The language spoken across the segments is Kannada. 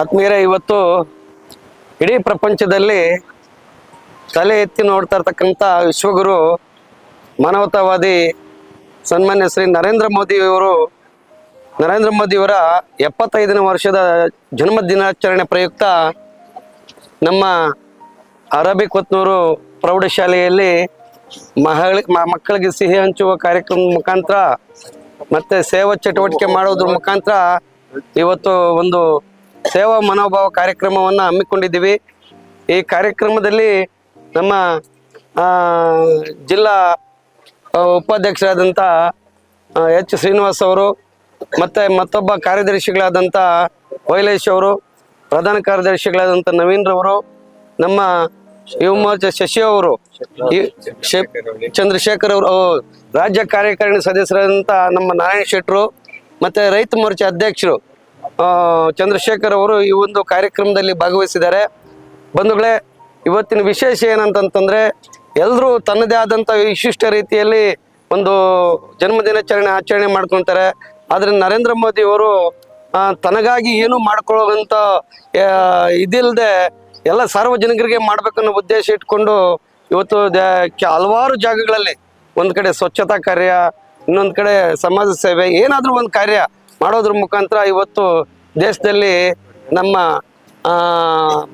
ಆತ್ಮೀಯರೇ ಇವತ್ತು ಇಡೀ ಪ್ರಪಂಚದಲ್ಲಿ ತಲೆ ಎತ್ತಿ ನೋಡ್ತಾ ಇರ್ತಕ್ಕಂಥ ವಿಶ್ವಗುರು, ಮಾನವತಾವಾದಿ ಸನ್ಮಾನ್ಯ ಶ್ರೀ ನರೇಂದ್ರ ಮೋದಿ ಅವರು ನರೇಂದ್ರ ಮೋದಿಯವರ ಎಪ್ಪತ್ತೈದನೇ ವರ್ಷದ ಜನ್ಮ ದಿನಾಚರಣೆ ಪ್ರಯುಕ್ತ ನಮ್ಮ ಅರಬಿ ಕೊತ್ನೂರು ಪ್ರೌಢಶಾಲೆಯಲ್ಲಿ ಮಹಳಿ ಮಕ್ಕಳಿಗೆ ಸಿಹಿ ಹಂಚುವ ಕಾರ್ಯಕ್ರಮದ ಮುಖಾಂತರ ಮತ್ತೆ ಸೇವಾ ಚಟುವಟಿಕೆ ಮಾಡೋದ್ರ ಮುಖಾಂತರ ಇವತ್ತು ಒಂದು ಸೇವಾ ಮನೋಭಾವ ಕಾರ್ಯಕ್ರಮವನ್ನು ಹಮ್ಮಿಕೊಂಡಿದ್ದೀವಿ. ಈ ಕಾರ್ಯಕ್ರಮದಲ್ಲಿ ನಮ್ಮ ಜಿಲ್ಲಾ ಉಪಾಧ್ಯಕ್ಷರಾದಂಥ ಎಚ್ ಶ್ರೀನಿವಾಸ್ ಅವರು ಮತ್ತು ಮತ್ತೊಬ್ಬ ಕಾರ್ಯದರ್ಶಿಗಳಾದಂಥ ವೈಲೇಶ್ ಅವರು, ಪ್ರಧಾನ ಕಾರ್ಯದರ್ಶಿಗಳಾದಂಥ ನವೀನ್ರವರು ನಮ್ಮ ಯುವ ಮೋರ್ಚಾ ಶಶಿ ಅವರು ಚಂದ್ರಶೇಖರ್ ಅವರು ರಾಜ್ಯ ಕಾರ್ಯಕಾರಿಣಿ ಸದಸ್ಯರಾದಂಥ ನಮ್ಮ ನಾರಾಯಣ ಶೆಟ್ಟರು ಮತ್ತು ರೈತ ಮೋರ್ಚಾ ಅಧ್ಯಕ್ಷರು ಚಂದ್ರಶೇಖರ್ ಅವರು ಈ ಒಂದು ಕಾರ್ಯಕ್ರಮದಲ್ಲಿ ಭಾಗವಹಿಸಿದ್ದಾರೆ. ಬಂಧುಗಳೇ, ಇವತ್ತಿನ ವಿಶೇಷ ಏನಂತಂತಂದ್ರೆ ಎಲ್ಲರೂ ತನ್ನದೇ ಆದಂಥ ವಿಶಿಷ್ಟ ರೀತಿಯಲ್ಲಿ ಒಂದು ಜನ್ಮದಿನಾಚರಣೆ ಆಚರಣೆ ಮಾಡ್ಕೊತಾರೆ. ಆದರೆ ನರೇಂದ್ರ ಮೋದಿ ಅವರು ತನಗಾಗಿ ಏನು ಮಾಡ್ಕೊಳ್ಳೋವಂಥ ಇದಿಲ್ಲದೆ ಎಲ್ಲ ಸಾರ್ವಜನಿಕರಿಗೆ ಮಾಡ್ಬೇಕನ್ನೋ ಉದ್ದೇಶ ಇಟ್ಕೊಂಡು ಇವತ್ತು ಹಲವಾರು ಜಾಗಗಳಲ್ಲಿ ಒಂದು ಕಡೆ ಸ್ವಚ್ಛತಾ ಕಾರ್ಯ, ಇನ್ನೊಂದು ಕಡೆ ಸಮಾಜ ಸೇವೆ, ಏನಾದರೂ ಒಂದು ಕಾರ್ಯ ಮಾಡೋದ್ರ ಮುಖಾಂತರ ಇವತ್ತು ದೇಶದಲ್ಲಿ ನಮ್ಮ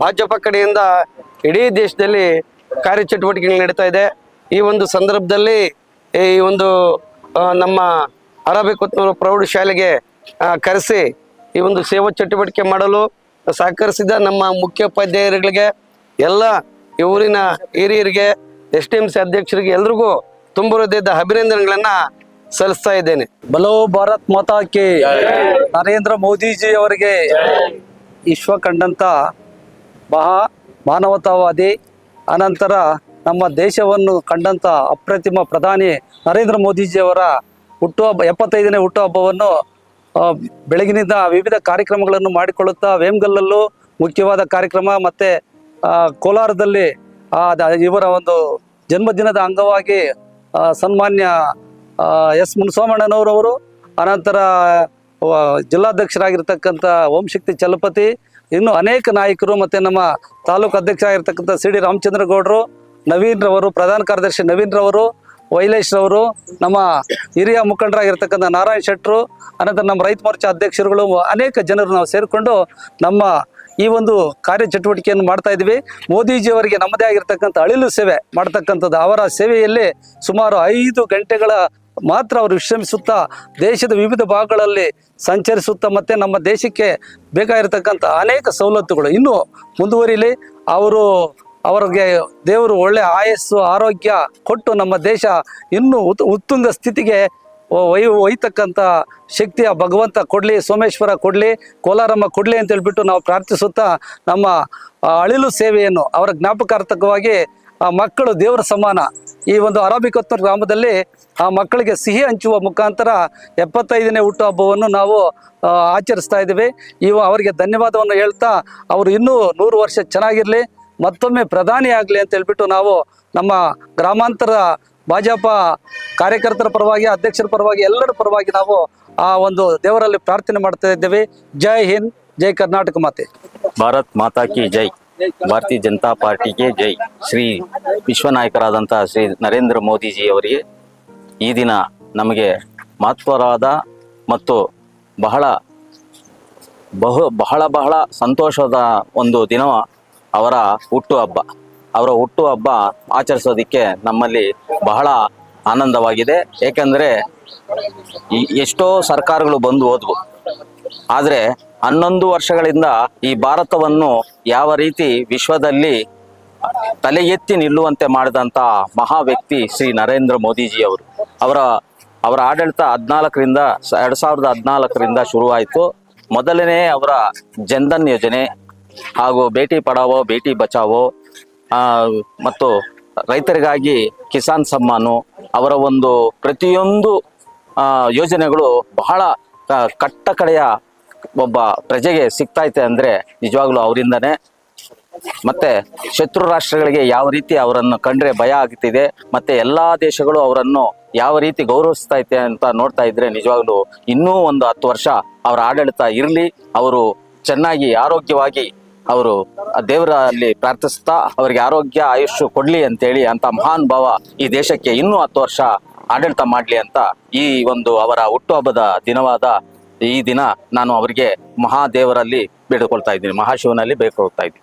ಭಾಜಪ ಕಡೆಯಿಂದ ಇಡೀ ದೇಶದಲ್ಲಿ ಕಾರ್ಯಚಟುವಟಿಕೆಗಳು ನಡೀತಾ ಇದೆ. ಈ ಒಂದು ಸಂದರ್ಭದಲ್ಲಿ ಈ ಒಂದು ನಮ್ಮ ಅರಬಿ ಕೊತ್ನೂರು ಪ್ರೌಢಶಾಲೆಗೆ ಕರೆಸಿ ಈ ಒಂದು ಸೇವಾ ಚಟುವಟಿಕೆ ಮಾಡಲು ಸಹಕರಿಸಿದ ನಮ್ಮ ಮುಖ್ಯೋಪಾಧ್ಯಾಯರುಗಳಿಗೆ, ಎಲ್ಲ ಊರಿನ ಹಿರಿಯರಿಗೆ, ಎಸ್ ಟಿ ಎಂ ಸಿ ಅಧ್ಯಕ್ಷರಿಗೆ ಎಲ್ರಿಗೂ ತುಂಬ ಹೃದಯದ ಅಭಿನಂದನೆಗಳನ್ನ ಸಲ್ಲಿಸ್ತಾ ಇದ್ದೇನೆ. ಬಲೋ ಭಾರತ್ ಮಾತಾ ಕಿ ನರೇಂದ್ರ ಮೋದಿಜಿ ಅವರಿಗೆ ವಿಶ್ವ ಕಂಡಂತ ಮಹಾ ಮಾನವತಾವಾದಿ, ಅನಂತರ ನಮ್ಮ ದೇಶವನ್ನು ಕಂಡಂತ ಅಪ್ರತಿಮ ಪ್ರಧಾನಿ ನರೇಂದ್ರ ಮೋದಿಜಿಯವರ ಹುಟ್ಟುಹಬ್ಬ ಎಪ್ಪತ್ತೈದನೇ ಹುಟ್ಟುಹಬ್ಬವನ್ನು ಬೆಳಗಿನಿಂದ ವಿವಿಧ ಕಾರ್ಯಕ್ರಮಗಳನ್ನು ಮಾಡಿಕೊಳ್ಳುತ್ತಾ ವೇಮ್ಗಲ್ಲಲ್ಲೂ ಮುಖ್ಯವಾದ ಕಾರ್ಯಕ್ರಮ ಮತ್ತೆ ಕೋಲಾರದಲ್ಲಿ ಇವರ ಒಂದು ಜನ್ಮದಿನದ ಅಂಗವಾಗಿ ಸನ್ಮಾನ್ಯ ಎಸ್ ಮುನ್ಸೋಮಣ್ಣನವರವರು ಅನಂತರ ಜಿಲ್ಲಾಧ್ಯಕ್ಷರಾಗಿರ್ತಕ್ಕಂಥ ಓಂಶಕ್ತಿ ಚಲಪತಿ, ಇನ್ನು ಅನೇಕ ನಾಯಕರು ಮತ್ತು ನಮ್ಮ ತಾಲೂಕು ಅಧ್ಯಕ್ಷರಾಗಿರ್ತಕ್ಕಂಥ ಸಿ ಡಿ ರಾಮಚಂದ್ರ ಗೌಡರು ನವೀನ್ ರವರು, ಪ್ರಧಾನ ಕಾರ್ಯದರ್ಶಿ ನವೀನ್ ರವರು, ವೈಲೇಶ್ ರವರು, ನಮ್ಮ ಹಿರಿಯ ಮುಖಂಡರಾಗಿರ್ತಕ್ಕಂಥ ನಾರಾಯಣ್ ಶೆಟ್ಟರು, ಅನಂತರ ನಮ್ಮ ರೈತ ಮೋರ್ಚಾ ಅಧ್ಯಕ್ಷರುಗಳು, ಅನೇಕ ಜನರು ನಾವು ಸೇರಿಕೊಂಡು ನಮ್ಮ ಈ ಒಂದು ಕಾರ್ಯ ಚಟುವಟಿಕೆಯನ್ನು ಮಾಡ್ತಾ ಇದ್ವಿ ಮೋದಿಜಿಯವರಿಗೆ ನಮ್ಮದೇ ಆಗಿರ್ತಕ್ಕಂಥ ಅಳಿಲು ಸೇವೆ ಮಾಡ್ತಕ್ಕಂಥದ್ದು, ಅವರ ಸೇವೆಯಲ್ಲಿ ಸುಮಾರು ಐದು ಗಂಟೆಗಳ ಮಾತ್ರ ಅವರು ವಿಶ್ರಮಿಸುತ್ತಾ ದೇಶದ ವಿವಿಧ ಭಾಗಗಳಲ್ಲಿ ಸಂಚರಿಸುತ್ತಾ ಮತ್ತೆ ನಮ್ಮ ದೇಶಕ್ಕೆ ಬೇಕಾಗಿರತಕ್ಕಂಥ ಅನೇಕ ಸವಲತ್ತುಗಳು ಇನ್ನೂ ಮುಂದುವರಿಲಿ. ಅವರು ಅವರಿಗೆ ದೇವರು ಒಳ್ಳೆ ಆಯಸ್ಸು, ಆರೋಗ್ಯ ಕೊಟ್ಟು ನಮ್ಮ ದೇಶ ಇನ್ನೂ ಉತ್, ಉತ್ತುಂಗ ಸ್ಥಿತಿಗೆ ವೈ ಒಯ್, ಒಯ್ತಕ್ಕಂಥ ಶಕ್ತಿಯ ಭಗವಂತ ಕೊಡಲಿ, ಸೋಮೇಶ್ವರ ಕೊಡಲಿ, ಕೋಲಾರಮ್ಮ ಕೊಡಲಿ ಅಂತ ಹೇಳ್ಬಿಟ್ಟು ನಾವು ಪ್ರಾರ್ಥಿಸುತ್ತಾ ನಮ್ಮ ಅಳಿಲು ಸೇವೆಯನ್ನು ಅವರ ಜ್ಞಾಪಕಾರ್ಥಕವಾಗಿ ಆ ಮಕ್ಕಳು ದೇವರ ಸಮಾನ. ಈ ಒಂದು ಅರಾಬಿಕೊತ್ತೂರು ಗ್ರಾಮದಲ್ಲಿ ಆ ಮಕ್ಕಳಿಗೆ ಸಿಹಿ ಹಂಚುವ ಮುಖಾಂತರ ಎಪ್ಪತ್ತೈದನೇ ಹುಟ್ಟುಹಬ್ಬವನ್ನು ನಾವು ಆಚರಿಸ್ತಾ ಇದ್ದೀವಿ. ಇವು ಅವರಿಗೆ ಧನ್ಯವಾದವನ್ನು ಹೇಳ್ತಾ ಅವರು ಇನ್ನೂ ನೂರು ವರ್ಷ ಚೆನ್ನಾಗಿರಲಿ, ಮತ್ತೊಮ್ಮೆ ಪ್ರಧಾನಿ ಆಗಲಿ ಅಂತ ಹೇಳ್ಬಿಟ್ಟು ನಾವು ನಮ್ಮ ಗ್ರಾಮಾಂತರ ಭಾಜಪ ಕಾರ್ಯಕರ್ತರ ಪರವಾಗಿ, ಅಧ್ಯಕ್ಷರ ಪರವಾಗಿ, ಎಲ್ಲರ ಪರವಾಗಿ ನಾವು ಆ ಒಂದು ದೇವರಲ್ಲಿ ಪ್ರಾರ್ಥನೆ ಮಾಡ್ತಾ ಇದ್ದೇವೆ. ಜೈ ಹಿಂದ್, ಜೈ ಕರ್ನಾಟಕ ಮಾತೆ. ಭಾರತ್ ಮಾತಾ ಕಿ ಜೈ. ಭಾರತೀಯ ಜನತಾ ಪಾರ್ಟಿಗೆ ಜೈ. ಶ್ರೀ ವಿಶ್ವ ನಾಯಕರಾದಂತಹ ಶ್ರೀ ನರೇಂದ್ರ ಮೋದಿಜಿ ಅವರಿಗೆ ಈ ದಿನ ನಮಗೆ ಮಹತ್ವರಾದ ಮತ್ತು ಬಹಳ ಬಹು, ಬಹಳ ಬಹಳ ಸಂತೋಷದ ಒಂದು ದಿನ ಅವರ ಹುಟ್ಟು ಹಬ್ಬ. ಅವರ ಹುಟ್ಟು ಹಬ್ಬ ಆಚರಿಸೋದಕ್ಕೆ ನಮ್ಮಲ್ಲಿ ಬಹಳ ಆನಂದವಾಗಿದೆ. ಏಕೆಂದರೆ ಎಷ್ಟೋ ಸರ್ಕಾರಗಳು ಬಂದು ಹೋದ್ವು. ಆದರೆ ಹನ್ನೊಂದು ವರ್ಷಗಳಿಂದ ಈ ಭಾರತವನ್ನು ಯಾವ ರೀತಿ ವಿಶ್ವದಲ್ಲಿ ತಲೆ ಎತ್ತಿ ನಿಲ್ಲುವಂತೆ ಮಾಡಿದಂಥ ಮಹಾ ವ್ಯಕ್ತಿ ಶ್ರೀ ನರೇಂದ್ರ ಮೋದಿಜಿ ಅವರು. ಅವರ ಅವರ ಆಡಳಿತ ಹದಿನಾಲ್ಕರಿಂದ, ಎರಡು ಸಾವಿರದ ಹದಿನಾಲ್ಕರಿಂದ ಶುರುವಾಯಿತು. ಮೊದಲನೇ ಅವರ ಜನ್ಧನ್ ಯೋಜನೆ ಹಾಗೂ ಭೇಟಿ ಪಡಾವೋ ಭೇಟಿ ಬಚಾವೋ ಮತ್ತು ರೈತರಿಗಾಗಿ ಕಿಸಾನ್ ಸಮ್ಮಾನು, ಅವರ ಒಂದು ಪ್ರತಿಯೊಂದು ಯೋಜನೆಗಳು ಬಹಳ ಕಟ್ಟಕಡೆಯ ಕಟ್ಟ ಕಡೆಯ ಒಬ್ಬ ಪ್ರಜೆಗೆ ಸಿಗ್ತಾ ಇದೆ ಅಂದರೆ ನಿಜವಾಗ್ಲೂ ಅವರಿಂದನೇ. ಮತ್ತೆ ಶತ್ರು ರಾಷ್ಟ್ರಗಳಿಗೆ ಯಾವ ರೀತಿ ಅವರನ್ನು ಕಂಡ್ರೆ ಭಯ ಆಗ್ತಿದೆ, ಮತ್ತೆ ಎಲ್ಲ ದೇಶಗಳು ಅವರನ್ನು ಯಾವ ರೀತಿ ಗೌರವಿಸ್ತಾ ಇದೆ ಅಂತ ನೋಡ್ತಾ ಇದ್ರೆ ನಿಜವಾಗ್ಲೂ ಇನ್ನೂ ಒಂದು ಹತ್ತು ವರ್ಷ ಅವರ ಆಡಳಿತ ಇರಲಿ, ಅವರು ಚೆನ್ನಾಗಿ ಆರೋಗ್ಯವಾಗಿ ಅವರು ದೇವರಲ್ಲಿ ಪ್ರಾರ್ಥಿಸ್ತಾ ಅವರಿಗೆ ಆರೋಗ್ಯ, ಆಯುಷ್ಯ ಕೊಡ್ಲಿ ಅಂತೇಳಿ ಅಂತ ಮಹಾನ್ ಭಾವ ಈ ದೇಶಕ್ಕೆ ಇನ್ನೂ ಹತ್ತು ವರ್ಷ ಆಡಳಿತ ಮಾಡ್ಲಿ ಅಂತ ಈ ಒಂದು ಅವರ ಹುಟ್ಟುಹಬ್ಬದ ದಿನವಾದ ಈ ದಿನ ನಾನು ಅವರಿಗೆ ಮಹಾದೇವರಲ್ಲಿ ಬೇಡಿಕೊಳ್ತಾ ಇದ್ದೀನಿ ಮಹಾಶಿವನಲ್ಲಿ ಬೇಡ್ಕೊಳ್ತಾ ಇದ್ದೀನಿ.